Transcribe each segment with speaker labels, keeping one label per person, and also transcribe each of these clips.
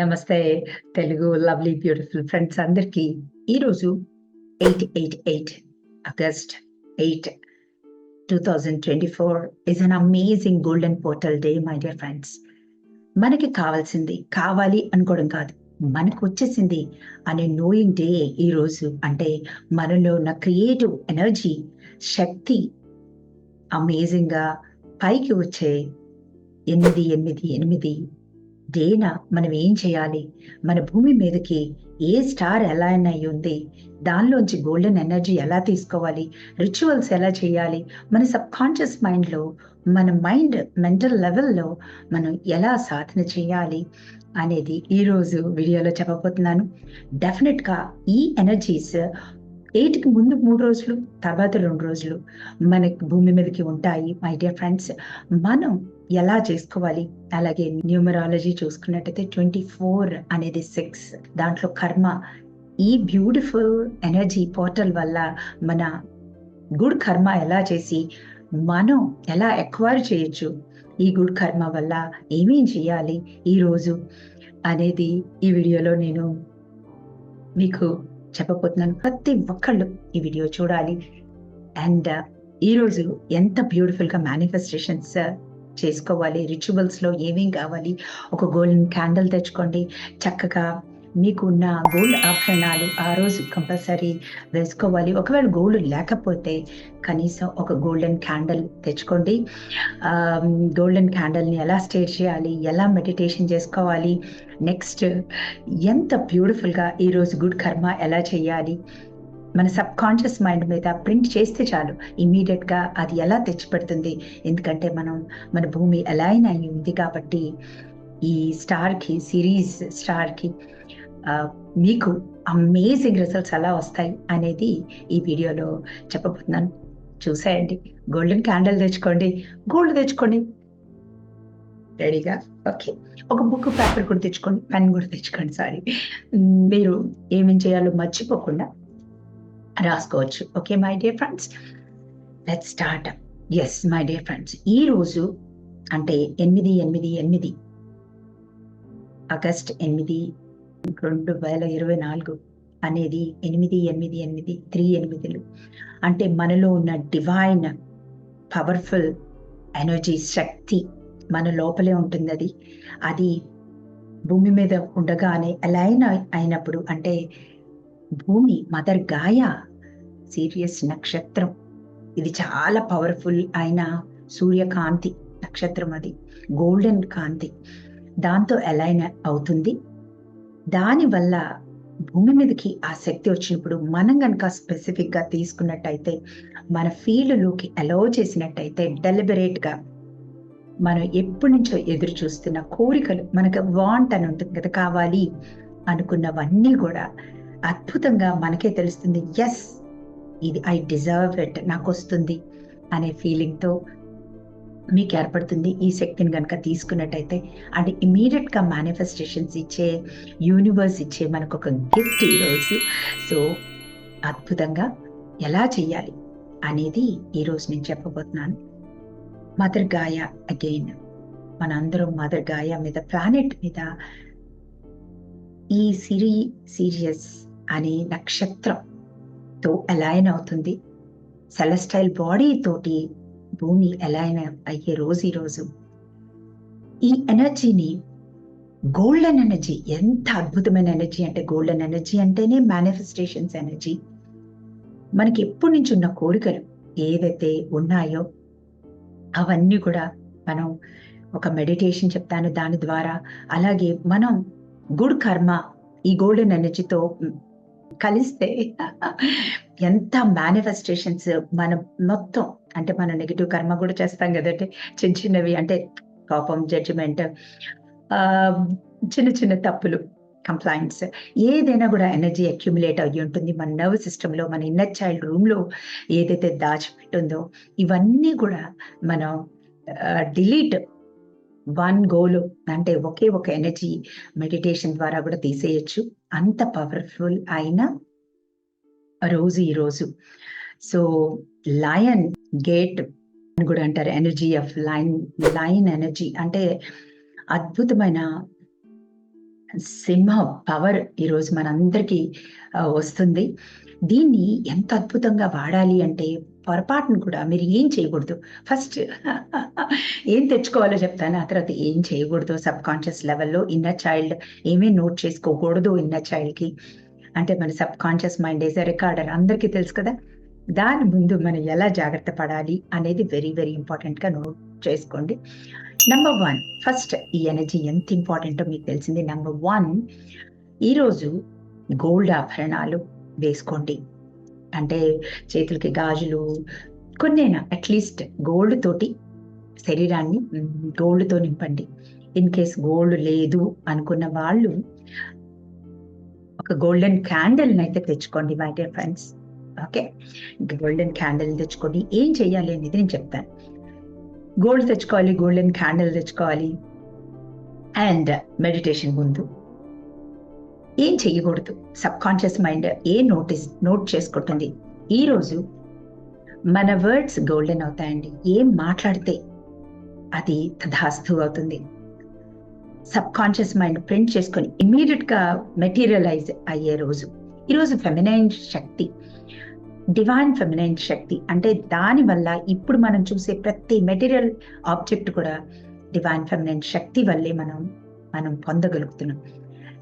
Speaker 1: నమస్తే Telugu lovely beautiful friends అందరికీ. ఈరోజు eight eight eight August eight two thousand twenty four is an amazing golden portal day my dear friends మనకి కావాల్సింది కావాలి అనుకోవడం కాదు మనకు వచ్చేసింది అనే నోయింగ్ డే ఈరోజు. అంటే మనలో ఉన్న క్రియేటివ్ ఎనర్జీ శక్తి అమేజింగ్గా పైకి వచ్చే ఎనిమిది ఎనిమిది ఎనిమిది దేన? మనం ఏం చేయాలి? మన భూమి మీదకి ఏ స్టార్ ఎలా అయి ఉంది? దానిలోంచి గోల్డెన్ ఎనర్జీ ఎలా తీసుకోవాలి? రిచువల్స్ ఎలా చేయాలి? మన సబ్ కాన్షియస్ మైండ్లో మన మైండ్ మెంటల్ లెవెల్లో మనం ఎలా సాధన చేయాలి అనేది ఈరోజు వీడియోలో చెప్పబోతున్నాను. డెఫినెట్గా ఈ ఎనర్జీస్ ఎయిట్కి ముందు మూడు రోజులు తర్వాత రెండు రోజులు మనకి భూమి మీదకి ఉంటాయి మై డియర్ ఫ్రెండ్స్. మనం ఎలా చేసుకోవాలి? అలాగే న్యూమరాలజీ చూసుకున్నట్టయితే ట్వంటీ ఫోర్ అనేది సిక్స్. దాంట్లో కర్మ. ఈ బ్యూటిఫుల్ ఎనర్జీ పోర్టల్ వల్ల మన గుడ్ కర్మ ఎలా చేసి మనం ఎలా ఎక్వైర్ చేయొచ్చు? ఈ గుడ్ కర్మ వల్ల ఏమేం చేయాలి ఈరోజు అనేది ఈ వీడియోలో నేను మీకు చెప్పబోతున్నాను. ప్రతి ఒక్కళ్ళు ఈ వీడియో చూడాలి. అండ్ ఈరోజు ఎంత బ్యూటిఫుల్గా మేనిఫెస్టేషన్స్ చేసుకోవాలి రిచువల్స్లో ఏమేం కావాలి ఒక గోల్డెన్ క్యాండిల్ తెచ్చుకోండి. చక్కగా మీకు ఉన్న గోల్డ్ ఆభరణాలు ఆ రోజు కంపల్సరీ వేసుకోవాలి. ఒకవేళ గోల్డ్ లేకపోతే కనీసం ఒక గోల్డెన్ క్యాండల్ తెచ్చుకోండి. గోల్డెన్ క్యాండల్ని ఎలా స్టే చేయాలి ఎలా మెడిటేషన్ చేసుకోవాలి నెక్స్ట్ ఎంత బ్యూటిఫుల్గా ఈరోజు గుడ్ కర్మ ఎలా చేయాలి మన సబ్ కాన్షియస్ మైండ్ మీద ప్రింట్ చేస్తే చాలు. ఇమీడియట్గా అది ఎలా తెచ్చిపెడుతుంది? ఎందుకంటే మనం మన భూమి అలైన్ అయి ఉంది కాబట్టి ఈ స్టార్కి సిరీస్ స్టార్కి మీకు అమేజింగ్ రిజల్ట్స్ ఎలా వస్తాయి అనేది ఈ వీడియోలో చెప్పబోతున్నాను. చూసేయండి. గోల్డెన్ క్యాండిల్ తెచ్చుకోండి. గోల్డ్ తెచ్చుకోండి. రెడీగా? ఓకే. ఒక బుక్ పేపర్ కూడా తెచ్చుకోండి. పెన్ కూడా తెచ్చుకోండి సారీ. మీరు ఏమేం చేయాలో మర్చిపోకుండా రాసుకోవచ్చు okay my dear friends let start yes my dear friends ఈరోజు అంటే ఎనిమిది ఎనిమిది ఎనిమిది. ఆగస్ట్ ఎనిమిది రెండు వేల ఇరవై నాలుగు అనేది ఎనిమిది ఎనిమిది ఎనిమిది త్రీ ఎనిమిదిలు. అంటే మనలో ఉన్న డివైన్ పవర్ఫుల్ ఎనర్జీ శక్తి మన లోపలే ఉంటుంది అది. అది భూమి మీద ఉండగానే అలైన్ అయినప్పుడు అంటే భూమి మదర్ గాయ సీరియస్ నక్షత్రం. ఇది చాలా పవర్ఫుల్ అయిన సూర్యకాంతి నక్షత్రం అది. గోల్డెన్ కాంతి. దాంతో అలైన్ అవుతుంది. దానివల్ల భూమి మీదకి ఆ శక్తి వచ్చినప్పుడు మనం కనుక స్పెసిఫిక్గా తీసుకున్నట్టయితే మన ఫీల్డ్లోకి అలౌ చేసినట్టయితే డెలిబరేట్గా మనం ఎప్పటి నుంచో ఎదురు చూస్తున్న కోరికలు మనకు వాంట్ అని ఉంటుంది కదా కావాలి అనుకున్నవన్నీ కూడా అద్భుతంగా మనకే తెలుస్తుంది. ఎస్ ఇది ఐ డిజర్వ్ ఇట్ నాకు వస్తుంది అనే ఫీలింగ్తో మీకు ఏర్పడుతుంది ఈ శక్తిని కనుక తీసుకున్నట్టయితే. అండ్ ఇమీడియట్గా మేనిఫెస్టేషన్స్ ఇచ్చే యూనివర్స్ ఇచ్చే మనకు ఒక గిఫ్ట్ ఈరోజు. సో అద్భుతంగా ఎలా చేయాలి అనేది ఈరోజు నేను చెప్పబోతున్నాను. మదర్ గాయ అగైన్ మనందరం మదర్ గాయ మీద ప్లానెట్ మీద ఈ సిరి సీరియస్ అనే నక్షత్రం తో అలైన్ అవుతుంది. సెలస్టైల్ బాడీ తోటి భూమి అలైన్ అయ్యే రోజు ఈరోజు ఈ ఎనర్జీని గోల్డెన్ ఎనర్జీ ఎంత అద్భుతమైన ఎనర్జీ అంటే గోల్డెన్ ఎనర్జీ అంటేనే మేనిఫెస్టేషన్స్ ఎనర్జీ మనకి ఎప్పటి నుంచి ఉన్న కోరికలు ఏదైతే ఉన్నాయో అవన్నీ కూడా మనం ఒక మెడిటేషన్ చెప్తాను. దాని ద్వారా అలాగే మనం గుడ్ కర్మ ఈ గోల్డెన్ ఎనర్జీతో కలిస్తే ఎంత మేనిఫెస్టేషన్స్ మనం మొత్తం అంటే మనం నెగిటివ్ కర్మ కూడా చేస్తాం కదంటే చిన్న చిన్నవి అంటే కోపం జడ్జిమెంట్ చిన్న చిన్న తప్పులు కంప్లైంట్స్ ఏదైనా కూడా ఎనర్జీ అక్యుములేట్ అయ్యి ఉంటుంది. మన నర్వ్ సిస్టంలో మన ఇన్నర్ చైల్డ్ రూమ్లో ఏదైతే దాచిపెట్టుందో ఇవన్నీ కూడా మనం డిలీట్ వన్ గోల్ అంటే ఒకే ఒక ఎనర్జీ మెడిటేషన్ ద్వారా కూడా తీసేయచ్చు. అంత పవర్ఫుల్ అయిన రోజు ఈరోజు సో లయన్ గేట్ అని కూడా అంటారు. Energy of line line energy అంటే అద్భుతమైన సింహ పవర్ ఈరోజు మనందరికీ వస్తుంది. దీన్ని ఎంత అద్భుతంగా వాడాలి అంటే పొరపాటును కూడా మీరు ఏం చేయకూడదు. ఫస్ట్ ఏం తెచ్చుకోవాలో చెప్తాను. ఆ తర్వాత ఏం చేయకూడదు. సబ్ కాన్షియస్ లెవెల్లో ఇన్నర్ చైల్డ్ ఏమీ నోట్ చేసుకోకూడదు ఇన్నర్ చైల్డ్కి అంటే మన subconscious mind is a recorder అందరికీ తెలుసు కదా? దాని ముందు మనం ఎలా జాగ్రత్త పడాలి అనేది వెరీ వెరీ ఇంపార్టెంట్గా నోట్ చేసుకోండి. నెంబర్ వన్ ఫస్ట్ ఈ ఎనర్జీ ఎంత ఇంపార్టెంటో మీకు తెలిసింది? నెంబర్ వన్ ఈరోజు గోల్డ్ ఆభరణాలు వేసుకోండి. అంటే చేతులకి గాజులు కొన్నైనా అట్లీస్ట్ గోల్డ్ తోటి శరీరాన్ని గోల్డ్తో నింపండి. ఇన్ కేస్ గోల్డ్ లేదు అనుకున్న వాళ్ళు ఒక గోల్డెన్ క్యాండిల్ని అయితే తెచ్చుకోండి my dear friends okay golden candle తెచ్చుకోండి ఏం చేయాలి అనేది నేను చెప్తాను. గోల్డ్ తెచ్చుకోవాలి గోల్డెన్ క్యాండిల్ తెచ్చుకోవాలి. అండ్ మెడిటేషన్ ముందు. ఏం చెయ్యకూడదు. సబ్ కాన్షియస్ మైండ్ ఏ నోటీస్ నోట్ చేసుకుంటుంది. ఈరోజు మన వర్డ్స్ గోల్డెన్ అవుతాయండి. ఏం మాట్లాడితే అది తధాస్తు అవుతుంది. సబ్ కాన్షియస్ మైండ్ ప్రింట్ చేసుకొని ఇమీడియట్గా మెటీరియలైజ్ అయ్యే రోజు. ఈరోజు feminine shakti divine feminine shakti అంటే దాని వల్ల ఇప్పుడు మనం చూసే ప్రతి మెటీరియల్ ఆబ్జెక్ట్ కూడా డివైన్ ఫెమినైన్ శక్తి వల్లే మనం మనం పొందగలుగుతున్నాం.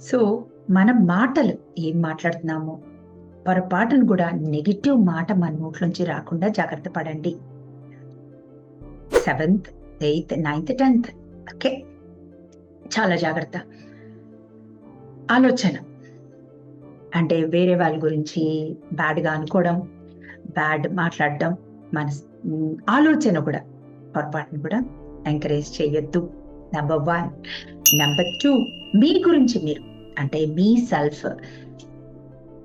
Speaker 1: సో మన మాటలు ఏం మాట్లాడుతున్నాము? పొరపాటును కూడా నెగిటివ్ మాట మన నోట్లోంచి రాకుండా జాగ్రత్త పడండి. Seventh eighth ninth tenth. Okay. చాలా జాగ్రత్త. ఆలోచన. అంటే వేరే వాళ్ళ గురించి బ్యాడ్గా అనుకోవడం బ్యాడ్ మాట్లాడడం మన ఆలోచన కూడా పొరపాటును కూడా ఎంకరేజ్ చేయొద్దు. Number one. నెంబర్ టూ మీ గురించి మీరు అంటే మీ సెల్ఫ్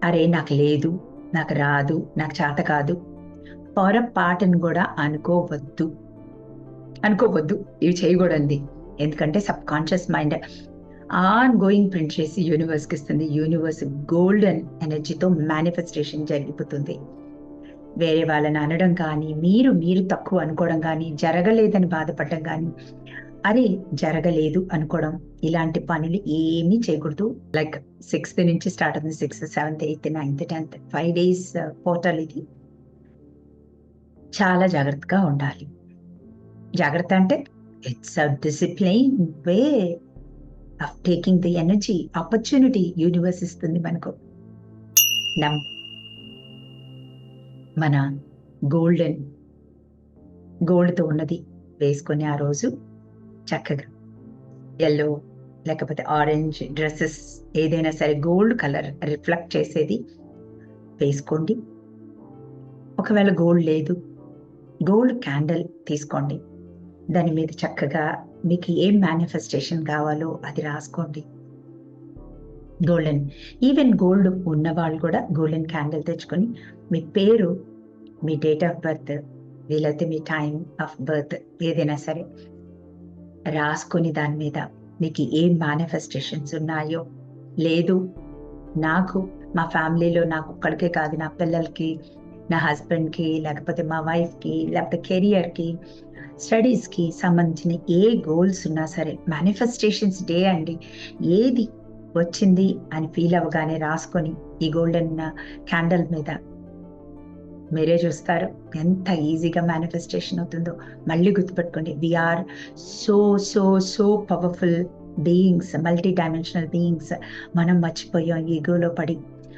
Speaker 1: అరే నాకు లేదు నాకు రాదు నాకు చేత కాదు. పొరపాటును కూడా అనుకోవద్దు. అనుకోవద్దు. ఇవి చేయకూడదు ఎందుకంటే subconscious mind ongoing print చేసి యూనివర్స్కి ఇస్తుంది యూనివర్స్ గోల్డెన్ ఎనర్జీతో మేనిఫెస్టేషన్ జరిగిపోతుంది. వేరే వాళ్ళని అనడం కానీ మీరు మీరు తక్కువ అనుకోవడం కానీ జరగలేదని బాధపడడం కానీ అరే జరగలేదు అనుకోవడం ఇలాంటి పనులు ఏమీ చేయకూడదు. లైక్ సిక్స్త్ నుంచి స్టార్ట్ అవుతుంది sixth seventh eighth ninth tenth five days portal ఇది. చాలా జాగ్రత్తగా ఉండాలి. జాగ్రత్త అంటే it's a discipline way of taking the energy opportunity universe ఇస్తుంది మనకు. నమ్ మన గోల్డెన్ గోల్డ్తో ఉన్నది వేసుకొని ఆ రోజు చక్కగా. ఎల్లో లేకపోతే ఆరెంజ్ డ్రెస్సెస్ ఏదైనా సరే గోల్డ్ కలర్ రిఫ్లెక్ట్ చేసేది. వేసుకోండి. ఒకవేళ గోల్డ్ లేదు గోల్డ్ క్యాండిల్ తీసుకోండి. దాని మీద చక్కగా మీకు ఏం మేనిఫెస్టేషన్ కావాలో అది రాసుకోండి. గోల్డెన్ ఈవెన్ గోల్డ్ ఉన్న వాళ్ళు కూడా గోల్డెన్ క్యాండిల్ తెచ్చుకొని మీ పేరు మీ డేట్ ఆఫ్ బర్త్ వీలైతే మీ టైం ఆఫ్ బర్త్ ఏదైనా సరే రాసుకొని దాని మీద నీకు ఏం మేనిఫెస్టేషన్స్ ఉన్నాయో? లేదు. నాకు మా ఫ్యామిలీలో నాకు ఒక్కడికే కాదు నా పిల్లలకి నా హస్బెండ్కి లేకపోతే మా వైఫ్కి లేకపోతే కెరియర్కి స్టడీస్కి సంబంధించిన ఏ గోల్స్ ఉన్నా సరే మేనిఫెస్టేషన్స్ డే అండి. ఏది వచ్చింది అని ఫీల్ అవ్వగానే రాసుకొని ఈ గోల్డెన్ క్యాండల్ మీద మీరే చూస్తారు. ఎంత ఈజీగా మేనిఫెస్టేషన్ అవుతుందో. మళ్ళీ గుర్తుపెట్టుకోండి we are so so so powerful beings multi dimensional beings మనం మర్చిపోయాం ఈగోలో పడి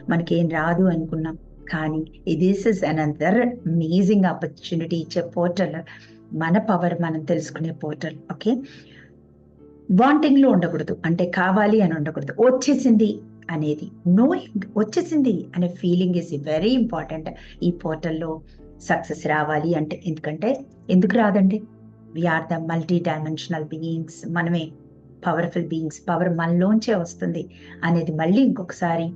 Speaker 1: మనకేం రాదు అనుకున్నాం. కానీ this is another amazing opportunity ఇచ్చే పోర్టల్ మన పవర్ మనం తెలుసుకునే పోర్టల్ ఓకే వాంటింగ్లో ఉండకూడదు. అంటే కావాలి అని ఉండకూడదు. వచ్చేసింది అనేది నోయింగ్ వచ్చేసింది అనే ఫీలింగ్ ఈజ్ వెరీ ఇంపార్టెంట్ ఈ పోర్టల్లో సక్సెస్ రావాలి అంటే ఎందుకంటే ఎందుకు రాదండి? We are the multi dimensional beings మనమే పవర్ఫుల్ బీయింగ్స్ పవర్ మనలోంచే వస్తుంది అనేది మళ్ళీ ఇంకొకసారి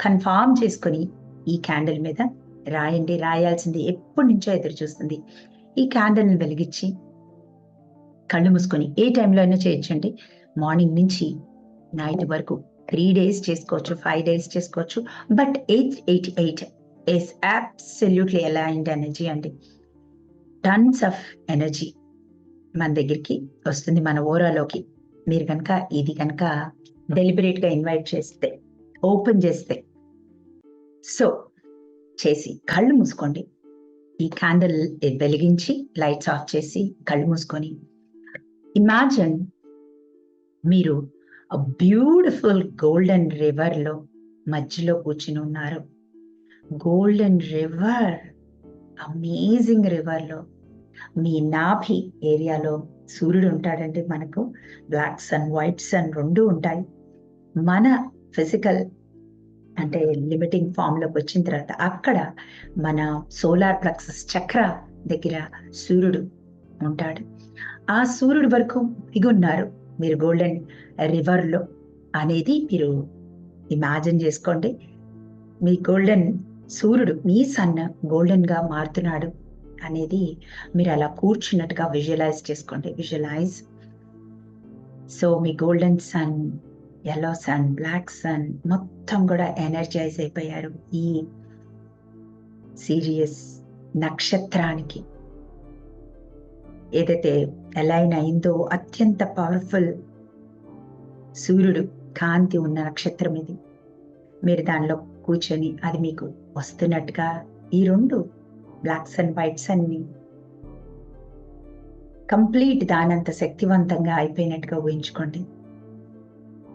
Speaker 1: కన్ఫామ్ చేసుకొని ఈ క్యాండిల్ మీద రాయండి. రాయాల్సింది ఎప్పటి నుంచో ఎదురు చూస్తుంది. ఈ క్యాండిల్ని వెలిగించి కళ్ళు మూసుకొని ఏ టైంలో అయినా చేయొచ్చండి. మార్నింగ్ నుంచి నైట్ వరకు త్రీ డేస్ చేసుకోవచ్చు ఫైవ్ డేస్ చేసుకోవచ్చు. But eight eight eight is absolutely aligned energy అండి. టన్స్ ఆఫ్ ఎనర్జీ మన దగ్గరికి వస్తుంది మన ఓరాలోకి. మీరు కనుక ఇది కనుక డెలిబరేట్గా ఇన్వైట్ చేస్తే ఓపెన్ చేస్తే. సో చేసి కళ్ళు మూసుకోండి. ఈ క్యాండిల్ వెలిగించి లైట్స్ ఆఫ్ చేసి కళ్ళు మూసుకొని. ఇమాజిన్ మీరు బ్యూటిఫుల్ గోల్డెన్ రివర్లో మధ్యలో కూర్చుని ఉన్నారు. గోల్డెన్ రివర్ అమేజింగ్ రివర్లో మీ నాభి ఏరియాలో సూర్యుడు ఉంటాడండి మనకు. బ్లాక్ సన్ వైట్ సన్ రెండు ఉంటాయి. మన ఫిజికల్ అంటే లిమిటింగ్ ఫామ్లోకి వచ్చిన తర్వాత అక్కడ మన సోలార్ ప్లక్సస్ చక్ర దగ్గర సూర్యుడు ఉంటాడు. ఆ సూర్యుడు వరకు ఇగున్నారు మీరు గోల్డెన్ రివర్లో అనేది మీరు ఇమాజిన్ చేసుకోండి. మీ గోల్డెన్ సూర్యుడు మీ సన్ గోల్డెన్గా మారుతున్నాడు అనేది మీరు అలా కూర్చున్నట్టుగా విజువలైజ్ చేసుకోండి. విజువలైజ్. సో మీ golden sun yellow sun black sun మొత్తం కూడా ఎనర్జైజ్ అయిపోయారు ఈ సీరియస్ నక్షత్రానికి. ఏదైతే ఎలా అయిందో అత్యంత పవర్ఫుల్ సూర్యుడు కాంతి ఉన్న నక్షత్రం ఇది. మీరు దానిలో కూర్చొని అది మీకు వస్తున్నట్టుగా ఈ రెండు బ్లాక్స్ అండ్ వైట్స్ అన్ని కంప్లీట్ దానంత శక్తివంతంగా అయిపోయినట్టుగా ఊహించుకోండి.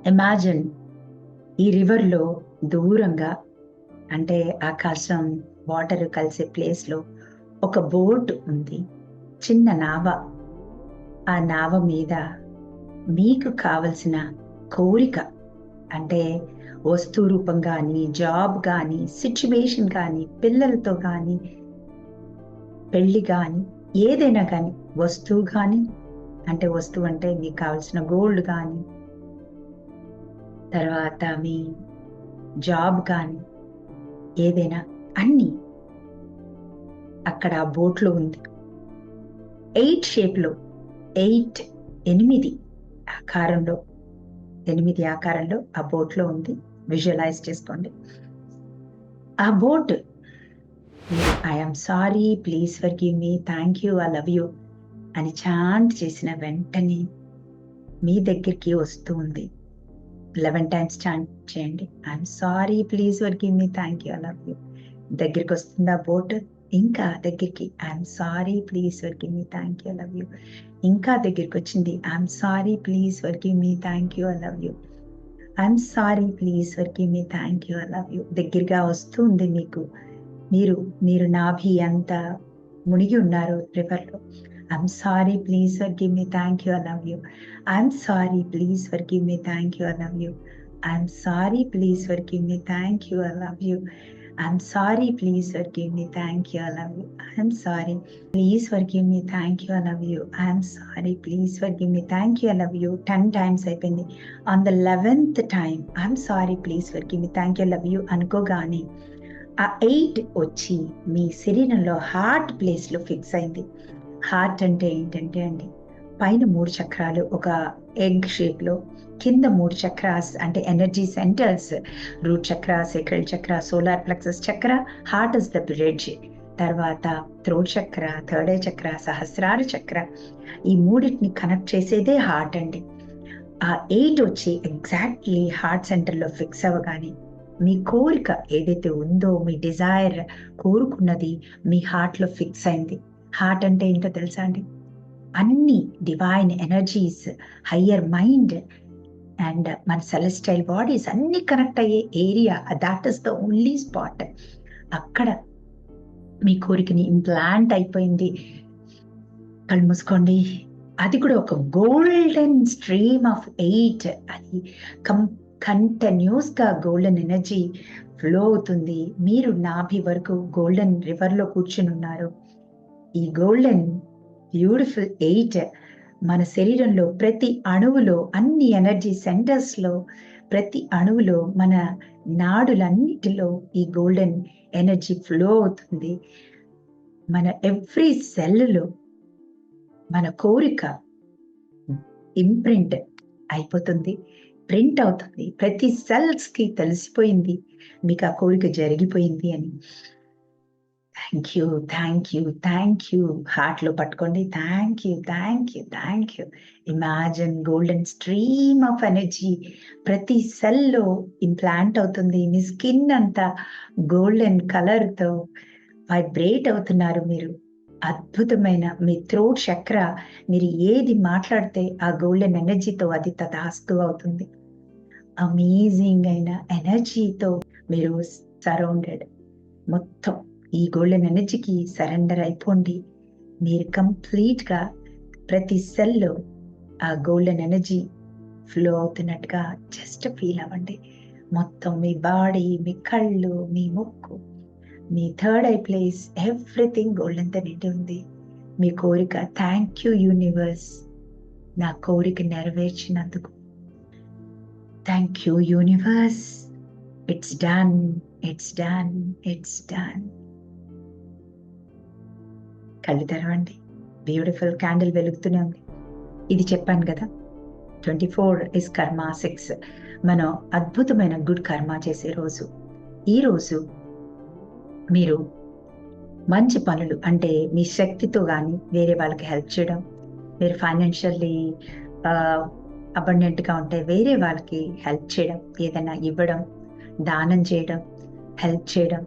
Speaker 1: ఇమాజిన్ ఈ రివర్లో దూరంగా అంటే ఆకాశం వాటర్ కలిసే ప్లేస్లో ఒక బోట్ ఉంది. చిన్న నావ ఆ నావ మీద మీకు కావలసిన కోరిక అంటే వస్తు రూపం కానీ జాబ్ కానీ సిచ్యువేషన్ కానీ పిల్లలతో కానీ పెళ్ళి కానీ ఏదైనా కానీ వస్తువు కానీ అంటే వస్తువు అంటే మీకు కావాల్సిన గోల్డ్ కానీ తర్వాత మీ జాబ్ కానీ ఏదైనా అన్నీ అక్కడ ఆ బోట్లో ఉంది. ఎయిట్ షేప్లో ఎయిట్ ఎనిమిది ఆకారంలో ఎనిమిది ఆకారంలో ఆ బోట్లో ఉంది. విజువలైజ్ చేసుకోండి. ఆ boat I'm sorry please forgive me thank you I love you అని చాంట్ చేసిన వెంటనే మీ దగ్గరికి వస్తూ ఉంది. లెవెన్ టైమ్స్ చాంట్ చేయండి. I'm sorry please forgive me thank you I love you దగ్గరికి వస్తుంది ఆ బోట్. ఇంకా దగ్గరికి I'm sorry please for me thank you love you ఇంకా దగ్గరికి వచ్చింది I'm sorry please for me thank you I love you I'm sorry please for me thank you I love you దగ్గరగా వస్తుంది మీకు. మీరు మీరు నాభి అంత మునిగి ఉన్నారు రివర్లో. I'm sorry please for me thank you I love you I'm sorry please forgive me thank you I love you I'm sorry please forgive me thank you I love you I'm sorry please forgive me thank you love you I'm sorry please forgive me thank you love you I'm sorry please forgive me thank you love you ten times అయిపోయింది. On the eleventh time I'm sorry please forgive me thank you love you అనుకోగానే ఆ eight వచ్చి మీ శరీరంలో heart ప్లేస్లో fix అయింది. Heart అంటే ఏంటంటే అండి పైన మూడు చక్రాలు ఒక ఎగ్ షేప్లో కింద మూడు చక్రాస్ అంటే energy centres root chakra sacral chakra solar plexus chakra heart is the bridge తర్వాత థ్రోట్ చక్ర థర్డ్ చక్ర సహస్రార చక్ర ఈ మూడింటిని కనెక్ట్ చేసేదే హార్ట్ అండి. ఆ ఎయిట్ వచ్చి ఎగ్జాక్ట్లీ హార్ట్ సెంటర్లో ఫిక్స్ అవ్వగానే మీ కోరిక ఏదైతే ఉందో మీ డిజైర్ కోరుకున్నది మీ హార్ట్లో ఫిక్స్ అయింది. హార్ట్ అంటే ఏంటో తెలుసా అండి? అన్ని divine energies higher mind and మన సెలెస్టైల్ బాడీస్ అన్ని కనెక్ట్ అయ్యే area that is the only spot అక్కడ మీ కోరికని ఇంప్లాంట్ అయిపోయింది. కళ్ళు మూసుకోండి. అది కూడా ఒక గోల్డెన్ స్ట్రీమ్ ఆఫ్ ఎయిట్ అది కం కంటిన్యూస్గా గోల్డెన్ ఎనర్జీ ఫ్లో అవుతుంది. మీరు నాభి వరకు గోల్డెన్ రివర్లో కూర్చుని ఉన్నారు. ఈ గోల్డెన్ బ్యూటిఫుల్ ఎయిట్ మన శరీరంలో ప్రతి అణువులో అన్ని ఎనర్జీ సెంటర్స్లో ప్రతి అణువులో మన నాడులన్నిటిలో ఈ గోల్డెన్ ఎనర్జీ ఫ్లో అవుతుంది. మన ఎవ్రీ సెల్లో మన కోరిక ఇంప్రింట్ అయిపోతుంది ప్రింట్ అవుతుంది. ప్రతి సెల్స్కి తెలిసిపోయింది మీకు ఆ కోరిక జరిగిపోయింది అని. Thank you thank you thank you హార్ట్లో పట్టుకోండి. Thank you thank you thank you imagine golden stream of energy ప్రతి సెల్లో ఇంప్లాంట్ అవుతుంది. మీ స్కిన్ అంతా గోల్డెన్ కలర్తో వైబ్రేట్ అవుతున్నారు మీరు. అద్భుతమైన మీ థ్రోట్ చక్ర మీరు ఏది మాట్లాడితే ఆ గోల్డెన్ ఎనర్జీతో అది తదాస్తు అవుతుంది. అమేజింగ్ అయిన ఎనర్జీతో మీరు సరౌండెడ్ మొత్తం ఈ గోల్డెన్ ఎనర్జీకి సరెండర్ అయిపోండి. మీరు కంప్లీట్గా ప్రతి సెల్లో ఆ గోల్డెన్ ఎనర్జీ ఫ్లో అవుతున్నట్టుగా జస్ట్ ఫీల్ అవ్వండి. మొత్తం మీ బాడీ మీ కళ్ళు మీ ముక్కు మీ థర్డ్ ఐ ప్లేస్ ఎవ్రీథింగ్ గోల్డెన్తో నిండి ఉంది. మీ కోరిక థ్యాంక్ యూ యూనివర్స్. నా కోరిక నెరవేర్చినందుకు. Thank you universe. It's done it's done it's done. కళ్ళు తెరవండి బ్యూటిఫుల్ క్యాండిల్ వెలుగుతూనే ఉంది. ఇది చెప్పాను కదా twenty four is karma six మనం అద్భుతమైన గుడ్ కర్మ చేసే రోజు. ఈ రోజు మీరు మంచి పనులు అంటే మీ శక్తితో కానీ వేరే వాళ్ళకి హెల్ప్ చేయడం మీరు ఫైనాన్షియల్లీ అబండెంట్గా ఉంటే వేరే వాళ్ళకి హెల్ప్ చేయడం ఏదైనా ఇవ్వడం దానం చేయడం హెల్ప్ చేయడం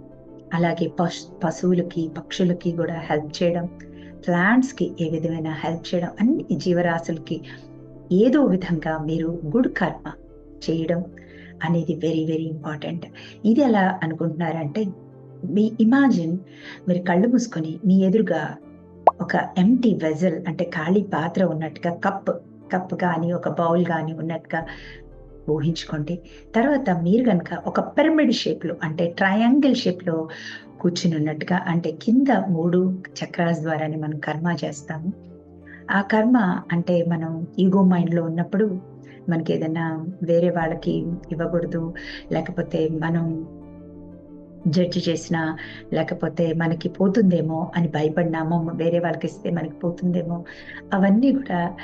Speaker 1: అలాగే పశు పశువులకి పక్షులకి కూడా హెల్ప్ చేయడం ప్లాంట్స్కి ఏ విధమైన హెల్ప్ చేయడం అన్ని జీవరాశులకి ఏదో విధంగా మీరు గుడ్ కర్మ చేయడం అనేది వెరీ వెరీ ఇంపార్టెంట్ ఇది ఎలా అనుకుంటున్నారంటే మీ ఇమాజిన్ మీరు కళ్ళు మూసుకొని మీ ఎదురుగా ఒక ఎంటీ వెజల్ అంటే ఖాళీ పాత్ర ఉన్నట్టుగా కప్ కప్ కానీ ఒక బౌల్ కానీ ఉన్నట్టుగా ఊహించుకోండి. తర్వాత మీరు కనుక ఒక పిరమిడ్ షేప్లో అంటే ట్రయాంగిల్ షేప్లో కూర్చుని ఉన్నట్టుగా అంటే కింద మూడు చక్రాల ద్వారానే మనం కర్మ చేస్తాము. ఆ కర్మ అంటే మనం ఈగో మైండ్లో ఉన్నప్పుడు మనకి ఏదైనా వేరే వాళ్ళకి ఇవ్వకూడదు. లేకపోతే మనం జడ్జి చేసినా లేకపోతే మనకి పోతుందేమో అని భయపడినామో వేరే వాళ్ళకి ఇస్తే మనకి పోతుందేమో అవన్నీ కూడా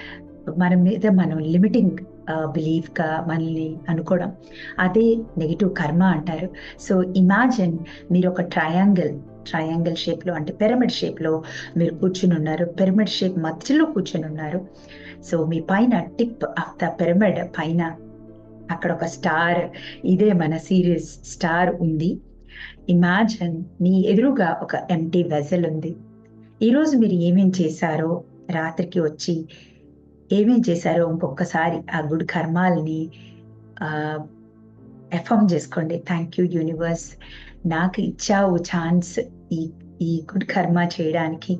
Speaker 1: మన మీద మనం లిమిటింగ్ బిలీఫ్గా మనల్ని అనుకోవడం. అదే నెగిటివ్ కర్మ అంటారు. సో ఇమాజిన్ మీరు ఒక ట్రయాంగిల్ ట్రయాంగిల్ షేప్లో అంటే పిరమిడ్ షేప్లో మీరు కూర్చుని ఉన్నారు. పిరమిడ్ షేప్ మధ్యలో కూర్చుని ఉన్నారు. సో మీ పైన టిప్ ఆఫ్ ద పిరమిడ్ పైన అక్కడ ఒక స్టార్ ఇదే మన సీరియస్ స్టార్ ఉంది. ఇమాజిన్ మీ ఎదురుగా ఒక ఎంటీ వెజల్ ఉంది. ఈరోజు మీరు ఏమేం చేశారో రాత్రికి వచ్చి ఏమేం చేశారో ఇంకొకసారి ఆ గుడ్ కర్మాలని ఎఫర్మ్ చేసుకోండి. థ్యాంక్ యూ యూనివర్స్ నాకు ఇచ్చావు ఛాన్స్ ఈ ఈ గుడ్ కర్మ చేయడానికి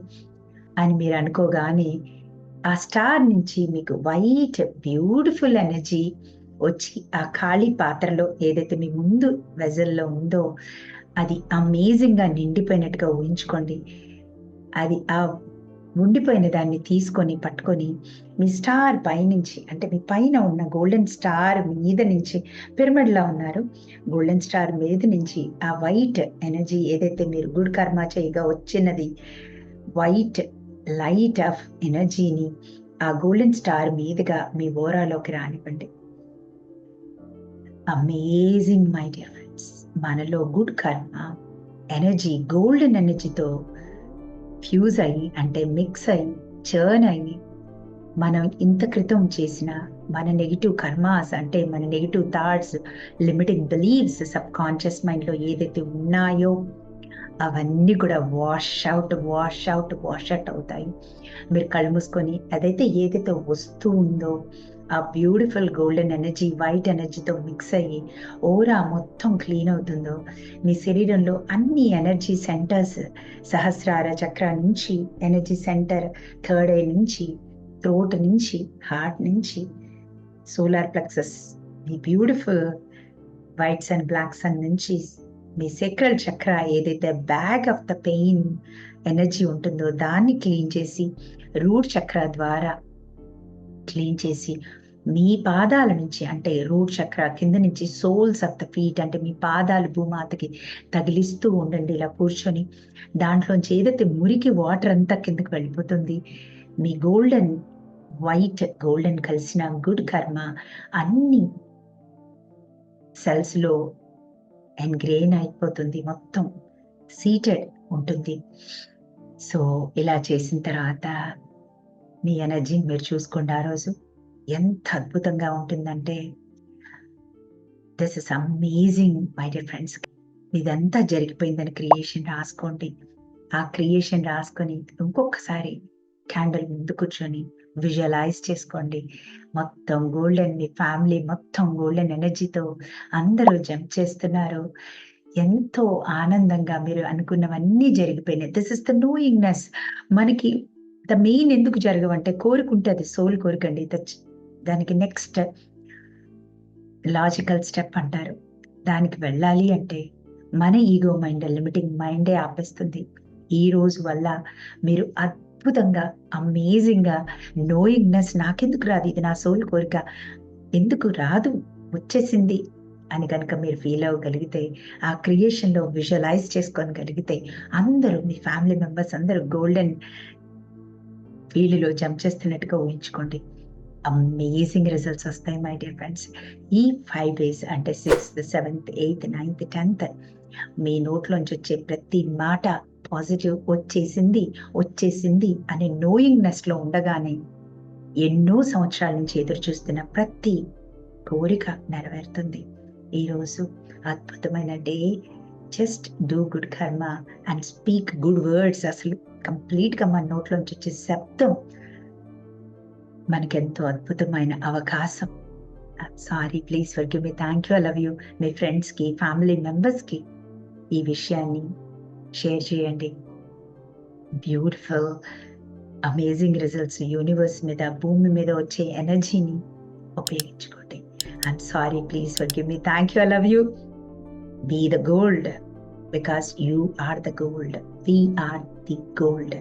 Speaker 1: అని మీరు అనుకోగానే ఆ స్టార్ నుంచి మీకు వైట్ బ్యూటిఫుల్ ఎనర్జీ వచ్చి ఆ ఖాళీ పాత్రలో ఏదైతే మీ ముందు వెజల్లో ఉందో అది అమేజింగ్గా నిండిపోయినట్టుగా ఊహించుకోండి. అది ఆ ఉండిపోయిన దాన్ని తీసుకొని పట్టుకొని మీ స్టార్ పైనుంచి అంటే మీ పైన ఉన్న గోల్డెన్ స్టార్ మీద నుంచి పిరమిడ్లా ఉన్నారు. గోల్డెన్ స్టార్ మీద నుంచి ఆ వైట్ ఎనర్జీ ఏదైతే మీరు గుడ్ కర్మ చేయగా వచ్చినది వైట్ లైట్ ఆఫ్ ఎనర్జీని ఆ గోల్డెన్ స్టార్ మీదుగా మీ ఓరాలోకి రానివ్వండి. Amazing my dear friends. మనలో గుడ్ కర్మ ఎనర్జీ గోల్డెన్ ఎనర్జీతో ఫ్యూజ్ అయ్యి అంటే మిక్స్ అయ్యి చర్న్ అయ్యి మనం ఇంత క్రితం చేసిన మన నెగిటివ్ కర్మాస్ అంటే మన negative thoughts limiting believes subconscious మైండ్లో ఏదైతే ఉన్నాయో అవన్నీ కూడా wash out wash out wash out అవుతాయి. మీరు కళ్ళు మూసుకొని అదైతే ఏదైతే వస్తూ ఉందో ఆ బ్యూటిఫుల్ గోల్డెన్ ఎనర్జీ వైట్ ఎనర్జీతో మిక్స్ అయ్యి ఓరా మొత్తం క్లీన్ అవుతుందో మీ శరీరంలో అన్ని ఎనర్జీ సెంటర్స్ సహస్రార చక్ర నుంచి ఎనర్జీ సెంటర్ థర్డ్ ఐ నుంచి థ్రోట్ నుంచి హార్ట్ నుంచి solar plexus me beautiful whites and blacks and నుంచి మీ సెక్రల్ చక్ర ఏదైతే bag of the pain energy ఉంటుందో దాన్ని క్లీన్ చేసి రూట్ చక్ర ద్వారా క్లీన్ చేసి మీ పాదాల నుంచి అంటే రూట్ చక్ర కింద నుంచి సోల్స్ ఆఫ్ ద ఫీట్ అంటే మీ పాదాలు భూమాతకి తగిలిస్తూ ఉండండి. ఇలా కూర్చొని దాంట్లోంచి ఏదైతే మురికి వాటర్ అంతా కిందకి వెళ్ళిపోతుంది మీ గోల్డెన్ వైట్ గోల్డెన్ కలిసిన గుడ్ కర్మ అన్ని సెల్స్లో ఎన్గ్రెయిన్ అయిపోతుంది. మొత్తం సీటెడ్ ఉంటుంది. సో ఇలా చేసిన తర్వాత మీ ఎనర్జీని మీరు చూసుకోండి ఆ రోజు. ఎంత అద్భుతంగా ఉంటుందంటే this is amazing my dear friends. ఇదంతా జరిగిపోయిందని క్రియేషన్ రాసుకోండి. ఆ క్రియేషన్ రాసుకొని ఇంకొకసారి క్యాండిల్ ముందు కూర్చొని విజువలైజ్ చేసుకోండి. మొత్తం గోల్డెన్ మీ ఫ్యామిలీ మొత్తం గోల్డెన్ ఎనర్జీతో అందరూ జంప్ చేస్తున్నారు. ఎంతో ఆనందంగా మీరు అనుకున్నవన్నీ జరిగిపోయినాయి. దిస్ ఇస్ ద నోయింగ్నెస్ మనకి ద మెయిన్ ఎందుకు జరగవంటే కోరుకుంటే అది సోల్ కోరికండి. దానికి నెక్స్ట్ లాజికల్ స్టెప్ అంటారు. దానికి వెళ్ళాలి అంటే మన ఈగో మైండ్ లిమిటింగ్ మైండే ఆపేస్తుంది. ఈ రోజు వల్ల మీరు అద్భుతంగా అమేజింగ్గా నోయింగ్నెస్ నాకెందుకు రాదు? ఇది నా సోల్ కోరిక. ఎందుకు రాదు? వచ్చేసింది అని కనుక మీరు ఫీల్ అవ్వగలిగితే ఆ క్రియేషన్లో విజువలైజ్ చేసుకోగలిగితే అందరూ మీ ఫ్యామిలీ మెంబర్స్ అందరూ గోల్డెన్ ఫీల్డ్లో జంప్ చేస్తున్నట్టుగా ఊహించుకోండి. అమేజింగ్ రిజల్ట్స్ వస్తాయి మై డియర్ ఫ్రెండ్స్ ఈ ఫైవ్ డేస్ అంటే sixth seventh eighth ninth tenth మీ నోట్లోంచి వచ్చే ప్రతి మాట పాజిటివ్ వచ్చేసింది వచ్చేసింది అనే నోయింగ్నెస్లో ఉండగానే ఎన్నో సంవత్సరాల నుంచి ఎదురు చూస్తున్న ప్రతి కోరిక నెరవేరుతుంది. ఈరోజు అద్భుతమైన day just do good karma and speak good words అసలు. కంప్లీట్గా మన నోట్లోంచి వచ్చే శబ్దం మనకెంతో అద్భుతమైన అవకాశం. Sorry please forgive me thank you I love you మీ ఫ్రెండ్స్కి ఫ్యామిలీ మెంబర్స్కి ఈ విషయాన్ని షేర్ చేయండి. బ్యూటిఫుల్ అమేజింగ్ రిజల్ట్స్ యూనివర్స్ మీద భూమి మీద వచ్చే ఎనర్జీని ఉపయోగించుకోండి. I'm sorry please forgive me thank you I love you be the gold because you are the gold we are the gold